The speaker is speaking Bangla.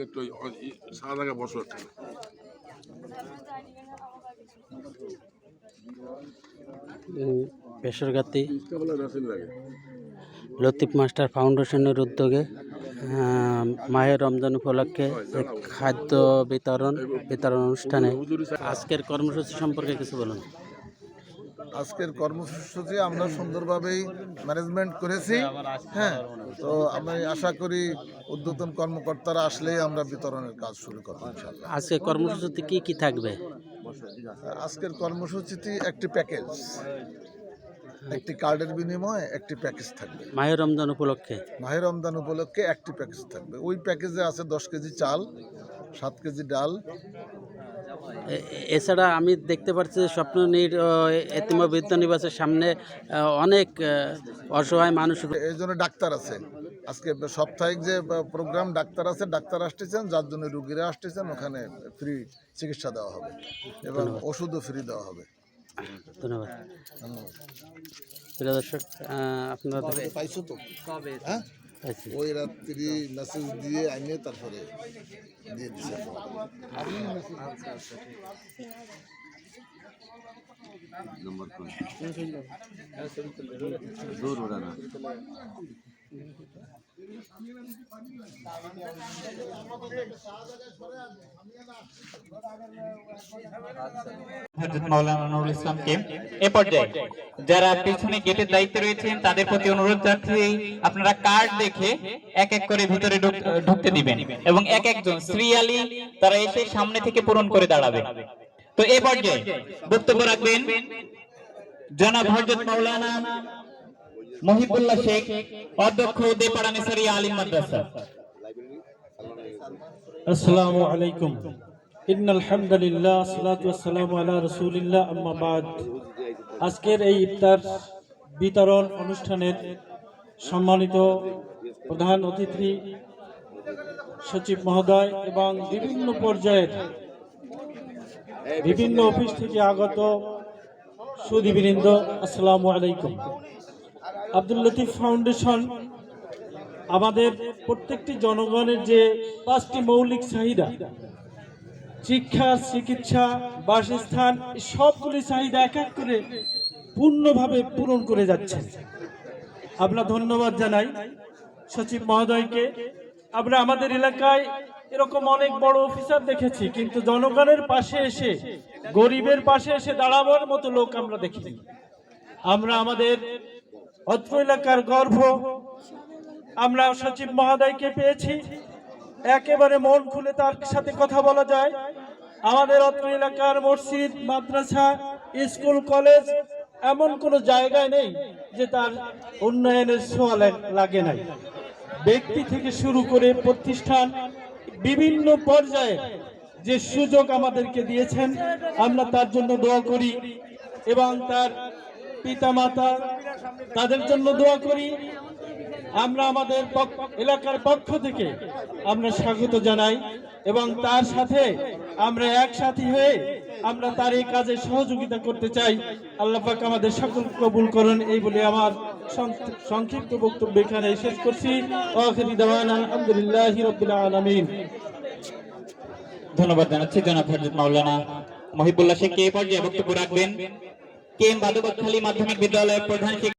জায়গায় বসো একখানে। উম, বেসরকারি লতিফ মাস্টার ফাউন্ডেশনের উদ্যোগে মাহে রমজান উপলক্ষে খাদ্য বিতরণ বিতরণ অনুষ্ঠানে আজকের কর্মসূচি সম্পর্কে কিছু বলুন আজকের কর্মসূচি আমরা সুন্দরভাবেই ম্যানেজমেন্ট করেছি। হ্যাঁ তো আমি আশা করি উদ্যতন কর্মকর্তারা আসলেই আমরা বিতরণের কাজ শুরু করব আজকে কর্মসূচিতে কি কি থাকবে? আজকের কর্মসূচিটি একটি প্যাকেজ একটি কার্ডের বিনিময়ে একটি প্যাকেজ থাকবে। মাহে রমজান উপলক্ষে? মাহে রমজান উপলক্ষে একটি প্যাকেজ থাকবে। ওই প্যাকেজে আছে দশ কেজি চাল সাত কেজি ডাল এছাড়া আমি দেখতে পাচ্ছি যে স্বপ্ননীর এতিম নিবাসের সামনে অনেক অসহায় মানুষ এই জন্য ডাক্তার আছে আজকে সাপ্তাহিক যে প্রোগ্রাম ডাক্তার আছে ডাক্তার আসতেছেন যার জন্য রুগীরা আসতেছেন ওখানে ফ্রি চিকিৎসা দেওয়া হবে এবং ওষুধও ফ্রি দেওয়া হবে। ধন্যবাদ। ধন্যবাদ। প্রিয় দর্শক আপনারা পাইছো তো? হ্যাঁ। ওই রাত্রি মেসেজ দিয়ে আইনে তারপরে দিয়ে দিছে। নম্বর দূর ওড়ানা হযরত যারা পিছনে গেটের দায়িত্বে রয়েছেন, তাদের প্রতি অনুরোধ আপনারা কার্ড দেখে এক এক করে ভিতরে ঢুকতে দিবেন এবং এক একজন সিরিয়ালি তারা এসে সামনে থেকে পূরণ করে দাঁড়াবে। তো এ পর্যায়ে বক্তব্য রাখবেন জনাব হযরত মাওলানা মহিবুল্লাহ শেখ, অধ্যক্ষ দেপাড়া নেসারি আলিম মাদ্রাসা। আসসালামু আলাইকুম। ইন্নাল হামদুলিল্লাহ সালাতু ওয়াসসালামু আলা রাসূলিল্লাহ, আম্মা বাদ। আজকের এই ইফতার বিতরণ অনুষ্ঠানের সম্মানিত প্রধান অতিথি সচিব মহোদয় এবং বিভিন্ন পর্যায়ের বিভিন্ন অফিস থেকে আগত সুদীবৃন্দ আসসালামু আলাইকুম। আব্দুল লতিফ ফাউন্ডেশন, আমাদের প্রত্যেকটি জনগণের যে পাঁচটি মৌলিক চাহিদা, শিক্ষা, চিকিৎসা, বাসস্থান সবগুলি চাহিদা এক এক করে পূর্ণভাবে পূরণ করে যাচ্ছে। আমরা ধন্যবাদ জানাই সচিব মহোদয়কে। আমরা আমাদের এলাকায় এরকম অনেক বড় অফিসার দেখেছি, কিন্তু জনগণের পাশে এসে, গরিবের পাশে এসে দাঁড়াবার মতো লোক আমরা দেখিনি। আমরা আমাদের অত্র এলাকার গর্ভ। আমরা সচিব মহোদয়কে পেয়েছি। একেবারে মন খুলে তার সাথে কথা বলা যায়। আমাদের অত্র এলাকার মসজিদ, মাদ্রাসা, স্কুল, কলেজ এমন কোনো জায়গায় নেই যে তার উন্নয়নের ছোঁয়া লাগে নাই। ব্যক্তি থেকে শুরু করে প্রতিষ্ঠান, বিভিন্ন পর্যায়ে যে সুযোগ আমাদেরকে দিয়েছেন, আমরা তার জন্য দোয়া করি এবং তার পিতা পিতামাতা তাদের জন্য দোয়া করি। আমরা আমাদের এলাকার পক্ষ থেকে আমরা স্বাগত জানাই এবং তার সাথে আমরা একসাথে হয়ে আমরা তার এই কাজে সহযোগিতা করতে চাই। আল্লাহ পাক আমাদের সকল কবুল করুন, এই বলে আমার সংক্ষিপ্ত বক্তব্য এখানে শেষ করছি। আলহামদুলিল্লাহি আলামিন। ধন্যবাদ জানাচ্ছি জনাব হযরত মাওলানা মহিবুল্লাহ শেখকে এই পর্যায়ে বক্তব্য রাখবেন? কে এম বাদুবাদ খালী মাধ্যমিক বিদ্যালয়ের প্রধান শিক্ষক